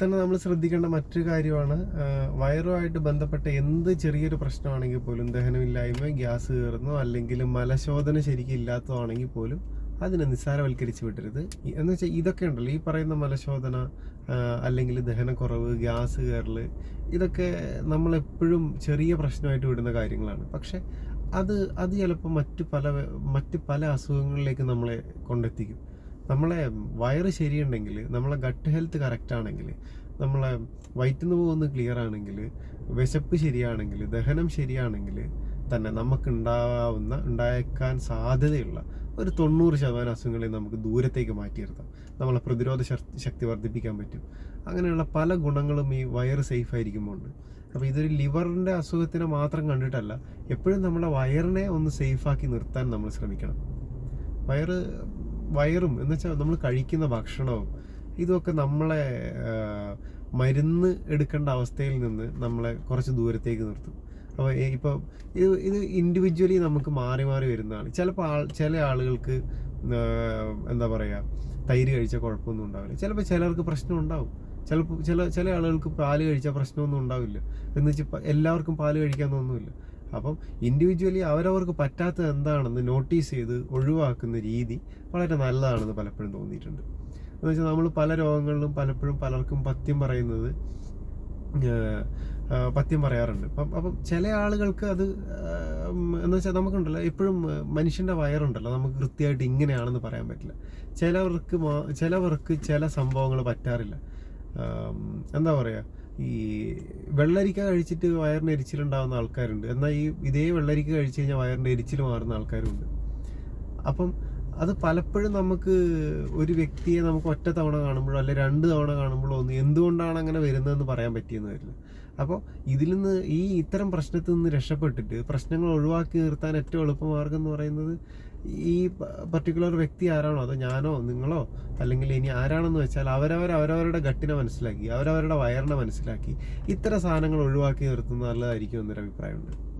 തന്നെ നമ്മൾ ശ്രദ്ധിക്കേണ്ട മറ്റൊരു കാര്യമാണ് വയറുമായിട്ട് ബന്ധപ്പെട്ട എന്ത് ചെറിയൊരു പ്രശ്നമാണെങ്കിൽ പോലും ദഹനമില്ലായ്മ ഗ്യാസ് കയറുന്നോ അല്ലെങ്കിൽ മലശോധന ശരിക്കും ഇല്ലാത്തതാണെങ്കിൽ പോലും അതിനെ നിസ്സാരവൽക്കരിച്ച് വിടരുത്. എന്ന് വെച്ചാൽ ഇതൊക്കെ ഉണ്ടല്ലോ ഈ പറയുന്ന മലശോധന അല്ലെങ്കിൽ ദഹനക്കുറവ് ഗ്യാസ് കയറൽ ഇതൊക്കെ നമ്മളെപ്പോഴും ചെറിയ പ്രശ്നമായിട്ട് വിടുന്ന കാര്യങ്ങളാണ്. പക്ഷെ അത് അത് ചിലപ്പോൾ മറ്റു പല മറ്റ് പല അസുഖങ്ങളിലേക്ക് നമ്മളെ കൊണ്ടെത്തിക്കും. നമ്മളെ വയറ് ശരിയുണ്ടെങ്കിൽ നമ്മളെ ഗട്ട് ഹെൽത്ത് കറക്റ്റ് ആണെങ്കിൽ നമ്മളെ വയറ്റിൽ പോകുന്ന ക്ലിയർ ആണെങ്കിൽ വിശപ്പ് ശരിയാണെങ്കിൽ ദഹനം ശരിയാണെങ്കിൽ തന്നെ നമുക്ക് ഉണ്ടാവുന്ന ഉണ്ടായേക്കാൻ സാധ്യതയുള്ള ഒരു തൊണ്ണൂറ് ശതമാനം അസുഖങ്ങളെ നമുക്ക് ദൂരത്തേക്ക് മാറ്റി നിർത്താം. നമ്മളെ പ്രതിരോധ ശക്തി വർദ്ധിപ്പിക്കാൻ പറ്റും. അങ്ങനെയുള്ള പല ഗുണങ്ങളും ഈ വയറ് സേഫ് ആയിരിക്കുമ്പോൾ ഉണ്ട്. അപ്പോൾ ഇതൊരു ലിവറിന്റെ അസുഖത്തിനെ മാത്രം കണ്ടിട്ടല്ല എപ്പോഴും നമ്മളെ വയറിനെ ഒന്ന് സേഫാക്കി നിർത്താൻ നമ്മൾ ശ്രമിക്കണം. വയറ് വയറും എന്ന് വെച്ചാൽ നമ്മൾ കഴിക്കുന്ന ഭക്ഷണവും ഇതൊക്കെ നമ്മളെ മരുന്ന് എടുക്കേണ്ട അവസ്ഥയിൽ നിന്ന് നമ്മളെ കുറച്ച് ദൂരത്തേക്ക് നിർത്തും. അപ്പോൾ ഇപ്പോൾ ഇത് ഇത് ഇൻഡിവിജ്വലി നമുക്ക് മാറി മാറി വരുന്നതാണ്. ചിലപ്പോൾ ആൾ ചില ആളുകൾക്ക് എന്താ പറയുക തൈര് കഴിച്ചാൽ കുഴപ്പമൊന്നും ഉണ്ടാവില്ല. ചിലപ്പോൾ ചിലർക്ക് പ്രശ്നം ഉണ്ടാവും. ചിലപ്പോൾ ചില ചില ആളുകൾക്ക് പാൽ കഴിച്ചാൽ പ്രശ്നമൊന്നും ഉണ്ടാവില്ല. എന്ന് വെച്ചാൽ എല്ലാവർക്കും പാൽ കഴിക്കാമെന്നൊന്നുമില്ല അപ്പം ഇൻഡിവിജ്വലി അവരവർക്ക് പറ്റാത്ത എന്താണെന്ന് നോട്ടീസ് ചെയ്ത് ഒഴിവാക്കുന്ന രീതി വളരെ നല്ലതാണെന്ന് പലപ്പോഴും തോന്നിയിട്ടുണ്ട്. എന്ന് വെച്ചാൽ നമ്മൾ പല രോഗങ്ങളിലും പലപ്പോഴും പലർക്കും പത്യം പറയുന്നത് പത്യം പറയാറുണ്ട്. അപ്പം അപ്പം ചില ആളുകൾക്ക് അത് എന്ന് വെച്ചാൽ നമുക്കുണ്ടല്ലോ എപ്പോഴും മനുഷ്യന്റെ വയറുണ്ടല്ലോ നമുക്ക് കൃത്യമായിട്ട് ഇങ്ങനെയാണെന്ന് പറയാൻ പറ്റില്ല. ചിലവർക്ക് ചിലവർക്ക് ചില സംഭവങ്ങൾ പറ്റാറില്ല. എന്താ പറയുക ഈ വെള്ളരിക്ക കഴിച്ചിട്ട് വയറിന് എരിച്ചിലുണ്ടാകുന്ന ആൾക്കാരുണ്ട്. എന്നാൽ ഈ ഇതേ വെള്ളരിക്ക കഴിച്ചു കഴിഞ്ഞാൽ വയറിന്റെ എരിച്ചിൽ മാറുന്ന ആൾക്കാരുണ്ട്. അപ്പം അത് പലപ്പോഴും നമുക്ക് ഒരു വ്യക്തിയെ നമുക്ക് ഒറ്റ തവണ കാണുമ്പോഴോ അല്ലെ രണ്ട് തവണ കാണുമ്പോഴോ ഒന്നും എന്തുകൊണ്ടാണ് അങ്ങനെ വരുന്നതെന്ന് പറയാൻ പറ്റിയെന്ന് വരില്ല. അപ്പോൾ ഇതിൽ നിന്ന് ഈ ഇത്തരം പ്രശ്നത്തിൽ നിന്ന് രക്ഷപ്പെട്ടിട്ട് പ്രശ്നങ്ങൾ ഒഴിവാക്കി നിർത്താൻ ഏറ്റവും എളുപ്പമാർഗം എന്ന് പറയുന്നത് ഈ പർട്ടിക്കുലർ വ്യക്തി ആരാണോ? അതോ ഞാനോ നിങ്ങളോ? അല്ലെങ്കിൽ ഇനി ആരാണെന്ന് വെച്ചാൽ അവരവർ അവരവരുടെ ഗട്ടിനെ മനസ്സിലാക്കി അവരവരുടെ വയറിനെ മനസ്സിലാക്കി ഇത്തരം സാധനങ്ങൾ ഒഴിവാക്കി നിർത്തുന്നത് നല്ലതായിരിക്കും എന്നൊരു അഭിപ്രായമുണ്ട്.